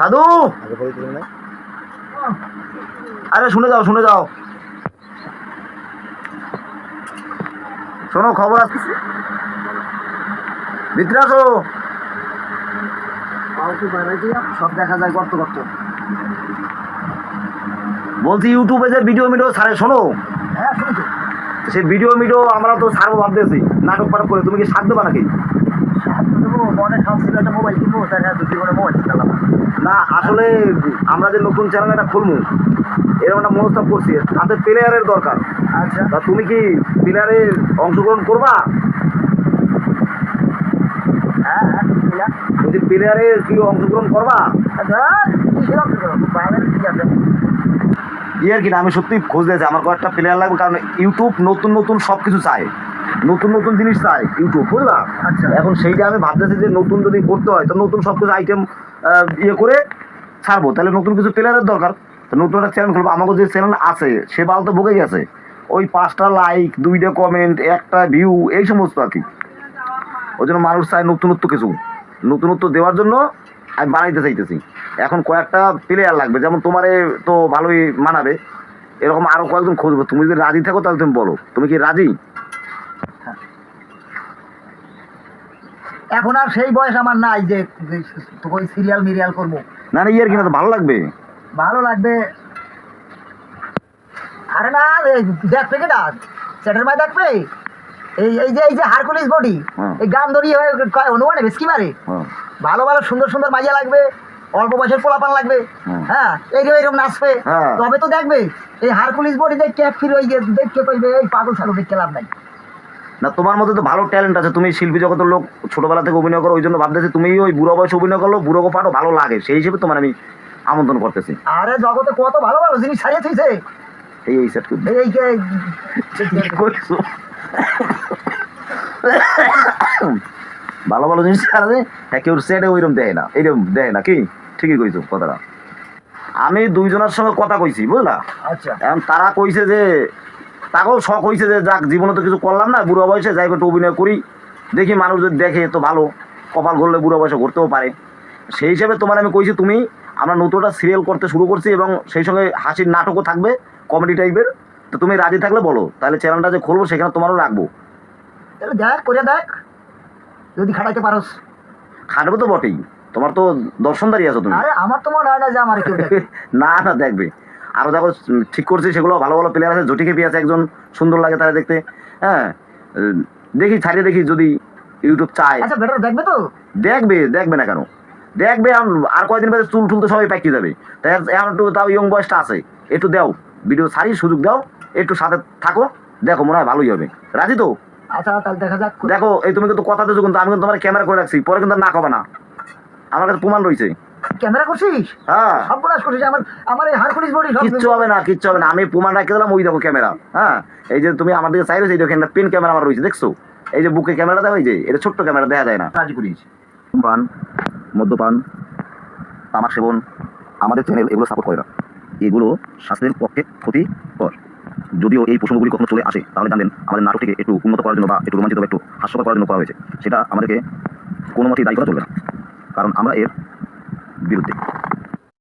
সাধু! আরে শুনে যাও শুনে যাও। শোনো খবর আসছে ভিতরে আসো সব দেখা যায় গর্ত গর্ত। বলছি ইউটিউবে যে ভিডিও মিডিও সারে শোনো। হ্যাঁ শুনছো। সেই ভিডিও মিডিও আমরা তো ছাড়বো ভাবতেছি। নাটক পাটক করে। তুমি কি সার দেবা নাকি? না আসলে আমরা যে নতুন চ্যানেল একটা খুলবো এরকম একটা মনস্তাব করছি। তাতে প্লেয়ারের দরকার। আচ্ছা। তা তুমি কি প্লেয়ারে অংশগ্রহণ করবা? হ্যাঁ হ্যাঁ কিনলাম প্লেয়ারে কি অংশগ্রহণ করবা? ধর কিসের অংশ করো বাইরের কি আছে ইয়ে আর কি না আমি সত্যি খোঁজ দিয়েছি আমার কয়েকটা প্লেয়ার লাগবে কারণ ইউটিউব নতুন নতুন সব কিছু চায়। নতুন নতুন জিনিস চায় ইউটিউব বুঝলাম আচ্ছা। এখন সেইটা আমি ভাবতেছি যে নতুন যদি করতে হয় তো নতুন সব কিছু আইটেম ইয়ে করে ছাড়বো। তাহলে নতুন কিছু প্লেয়ারের দরকার। তো নতুন একটা চ্যানেল খুলবো। আমাকে যে চ্যানেল আছে সে বাল তো ভুগে গেছে। ওই পাঁচটা লাইক দুইটা কমেন্ট একটা ভিউ এই সমস্ত আর কি। ওই জন্য মানুষ চায় নতুনত্ব কিছু। নতুনত্ব দেওয়ার জন্য আমি বানাইতে চাইতেছি। এখন কয়েকটা প্লেয়ার লাগবে যেমন তোমারে তো ভালোই মানাবে। এরকম আরও কয়েকজন খুঁজবো তুমি যদি রাজি থাকো তাহলে তুমি বলো। তুমি কি রাজি? এখন আর সেই বয়স আমার নাই যে ওই সিরিয়াল মিরিয়াল করব। না না ইয়ের কিনা তো ভালো লাগবে। ভালো লাগবে। আরে না দেখবে কেটা চ্যাটের মায় দেখবে এই এই যে এই যে হারকুলিস বডি এই গান ধরিয়ে হয়ে মারে? হ্যাঁ। ভালো ভালো সুন্দর সুন্দর মাইয়া লাগবে অল্প বয়সের পোলাপান লাগবে হ্যাঁ। এইরকম এরকম নাচবে। হ্যাঁ। তবে তো দেখবে এই হারকুলিস বডি দেখে ফিরে ওই দেখতে পাইবে এই পাগল ছাগল দেখতে লাভ নাই। না তোমার মধ্যে তো ভালো ট্যালেন্ট আছে। তুমি শিল্পী জগতের লোক ছোটবেলা থেকে অভিনয় করো ওই জন্য ভাবতেছি তুমি ওই বুড়ো বয়সে অভিনয় করল বুড়ো পাঠও ভালো লাগে। সেই হিসেবে তোমার আমি আমন্ত্রণ করতেছি। আরে জগতে কত ভালো ভালো জিনিস ছাড়িয়ে থইছে। এই এই সেট এই কি করছ? ভালো ভালো জিনিস আছে হ্যাঁ কেউ সেটে ওইরকম দেয় না এইরকম দেয় না কি? ঠিকই কইছো কথাটা। আমি দুইজনের সঙ্গে কথা কইছি বুঝলা? আচ্ছা। এখন তারা কইছে যে তাকেও শখ হয়েছে যে যাক জীবনে তো কিছু করলাম না বুড়ো বয়সে যাই একটু অভিনয় করি দেখি মানুষ যদি দেখে তো ভালো কপাল ঘুরলে বুড়ো বয়সে ঘুরতেও পারে। সেই হিসেবে তোমার আমি কইছি তুমি আমরা নতুন একটা সিরিয়াল করতে শুরু করছি এবং সেই সঙ্গে হাসির নাটকও থাকবে কমেডি টাইপের তো তুমি রাজি থাকলে বলো তাহলে চ্যানেলটা যে খুলবো সেখানে তোমারও রাখব। তাহলে দেখ করে দেখ যদি খাটাইতে পারোস। খাটবে তো বটেই তোমার তো দর্শনদারি আছো তুমি। আরে আমার তো মনে হয় না যে আমার কেউ না না দেখবে। আরও দেখো ঠিক করছি সেগুলো ভালো ভালো প্লেয়ার আছে জটিকে পেয়ে আছে একজন সুন্দর লাগে তারা দেখতে। হ্যাঁ দেখি ছাড়িয়ে দেখি যদি ইউটিউব চায়। আচ্ছা বেটার দেখবে তো? দেখবে দেখবে না কেন? দেখবে আর কয়দিন বাদে চুল টুল তো সবাই পাকিয়ে যাবে? তাই এখন একটু তাও ইয়ং বয়সটা আছে একটু দাও ভিডিও সারি সুযোগ দাও। একটু সাথে থাকো। দেখো মনে হয় ভালোই হবে। রাজি তো? আচ্ছা তাহলে দেখা যাক। দেখো এই তুমি কিন্তু কথা দিচ্ছ কিন্তু আমি কিন্তু তোমার ক্যামেরা করে রাখছি। পরে কিন্তু না কবে না। আমার কাছে প্রমাণ রয়েছে। ক্যামেরা করছিস? হ্যাঁ। সর্বনাশ করছিস। আমার আমার এই হারকুলিস বডি কিচ্ছু হবে না কিচ্ছু হবে না। আমি প্রমাণ দিলাম ওই দেখো ক্যামেরা হ্যাঁ? এই যে তুমি আমার দিকে চাইলে এই দেখো একটা পেন ক্যামেরা আমার রয়েছে দেখছ? এই যে বুকে ক্যামেরা যে এটা ছোট্ট ক্যামেরা দেখা যায় না। রাজি করিস। মদ্যপান তামাক সেবন আমাদের চ্যানেল এগুলো সাপোর্ট করে না। এগুলো স্বাস্থ্যের পক্ষে ক্ষতিকর। যদিও এই প্রসঙ্গগুলি কখনো চলে আসে, তাহলে জানবেন আমাদের নাটকটিকে একটু উন্নত করার জন্য বা একটু রোমাঞ্চিত একটু হাস্যকর করার জন্য করা হয়েছে। সেটা আমাদেরকে কোনো মতেই দায়ী করা চলবে না। কারণ আমরা এর বিরুদ্ধে।